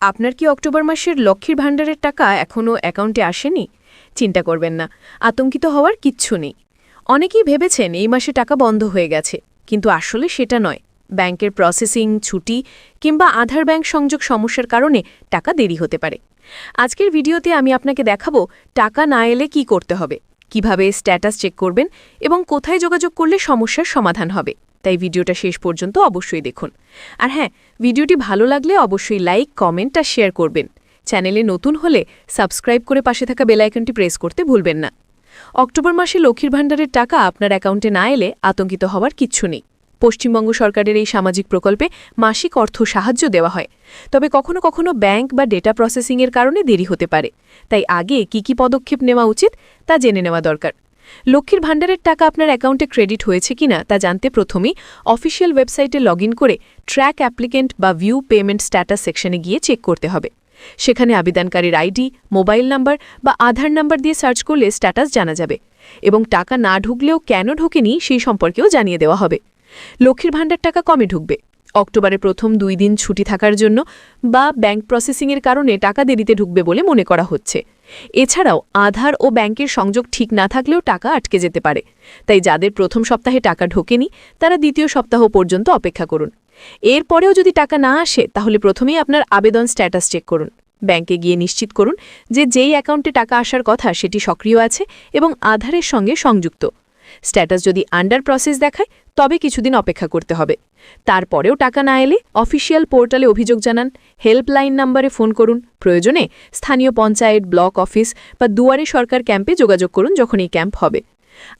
আপনার কি অক্টোবর মাসের লক্ষ্মীর ভাণ্ডারের টাকা এখনও অ্যাকাউন্টে আসেনি? চিন্তা করবেন না, আতঙ্কিত হওয়ার কিচ্ছু নেই। অনেকেই ভেবেছেন এই মাসে টাকা বন্ধ হয়ে গেছে, কিন্তু আসলে সেটা নয়। ব্যাংকের প্রসেসিং, ছুটি কিংবা আধার ব্যাংক সংযোগ সমস্যার কারণে টাকা দেরি হতে পারে। আজকের ভিডিওতে আমি আপনাকে দেখাবো টাকা না এলে কি করতে হবে, কীভাবে স্ট্যাটাস চেক করবেন এবং কোথায় যোগাযোগ করলে সমস্যার সমাধান হবে। তাই ভিডিওটা শেষ পর্যন্ত অবশ্যই দেখুন। আর হ্যাঁ ভিডিওটি ভালো লাগলে অবশ্যই লাইক, কমেন্ট আর শেয়ার করবেন। চ্যানেলে নতুন হলে সাবস্ক্রাইব করে পাশে থাকা বেলাইকনটি প্রেস করতে ভুলবেন না। অক্টোবর মাসে লক্ষ্মীর ভাণ্ডারের টাকা আপনার অ্যাকাউন্টে না এলে আতঙ্কিত হওয়ার কিচ্ছু নেই। পশ্চিমবঙ্গ সরকারের এই সামাজিক প্রকল্পে মাসিক অর্থ সাহায্য দেওয়া হয়। তবে কখনো কখনো ব্যাংক বা ডেটা প্রসেসিংয়ের কারণে দেরি হতে পারে। তাই আগে কি কি পদক্ষেপ নেওয়া উচিত তা জেনে নেওয়া দরকার। লক্ষ্মীর ভাণ্ডারের টাকা আপনার অ্যাকাউন্টে ক্রেডিট হয়েছে কিনা তা জানতে প্রথমেই অফিসিয়াল ওয়েবসাইটে লগ করে ট্র্যাক অ্যাপ্লিকেন্ট বা ভিউ পেমেন্ট স্ট্যাটাস সেকশনে গিয়ে চেক করতে হবে। সেখানে আবেদনকারীর আইডি, মোবাইল নাম্বার বা আধার নাম্বার দিয়ে সার্চ করলে স্ট্যাটাস জানা যাবে এবং টাকা না ঢুকলেও কেন ঢোকেনি সেই সম্পর্কেও জানিয়ে দেওয়া হবে। লক্ষ্মীর ভাণ্ডার টাকা কমে ঢুকবে? অক্টোবরের প্রথম দুই দিন ছুটি থাকার জন্য বা ব্যাংক প্রসেসিংয়ের কারণে টাকা দেরিতে ঢুকবে বলে মনে করা হচ্ছে। এছাড়াও আধার ও ব্যাংকের সংযোগ ঠিক না থাকলেও টাকা আটকে যেতে পারে। তাই যাদের প্রথম সপ্তাহে টাকা ঢোকেনি, তারা দ্বিতীয় সপ্তাহ পর্যন্ত অপেক্ষা করুন। এরপরেও যদি টাকা না আসে, তাহলে প্রথমেই আপনার আবেদন স্ট্যাটাস চেক করুন। ব্যাংকে গিয়ে নিশ্চিত করুন যে যেই অ্যাকাউন্টে টাকা আসার কথা সেটি সক্রিয় আছে এবং আধারের সঙ্গে সংযুক্ত। স্ট্যাটাস যদি আন্ডার প্রসেস দেখায়, তবে কিছুদিন অপেক্ষা করতে হবে। তারপরেও টাকা না এলে অফিসিয়াল পোর্টালে অভিযোগ জানান। হেল্পলাইন নাম্বারে ফোন করুন। প্রয়োজনে স্থানীয় পঞ্চায়েত ব্লক অফিস বা দুয়ারে সরকার ক্যাম্পে যোগাযোগ করুন যখন এই ক্যাম্প হবে।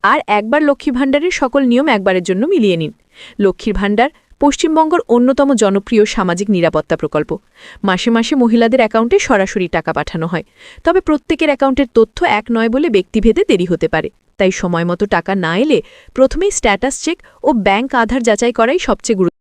আর একবার লক্ষ্মী ভাণ্ডারের সকল নিয়ম একবারের জন্য মিলিয়ে নিন। লক্ষ্মীর ভাণ্ডার পশ্চিমবঙ্গের অন্যতম জনপ্রিয় সামাজিক নিরাপত্তা প্রকল্প। মাসে মাসে মহিলাদের অ্যাকাউন্টে সরাসরি টাকা পাঠানো হয়। তবে প্রত্যেকের অ্যাকাউন্টের তথ্য এক নয় বলে ব্যক্তিভেদে দেরি হতে পারে। তাই সময়মতো টাকা না এলে প্রথমেই স্ট্যাটাস চেক ও ব্যাংক আধার যাচাই করাই সবচেয়ে গুরুত্ব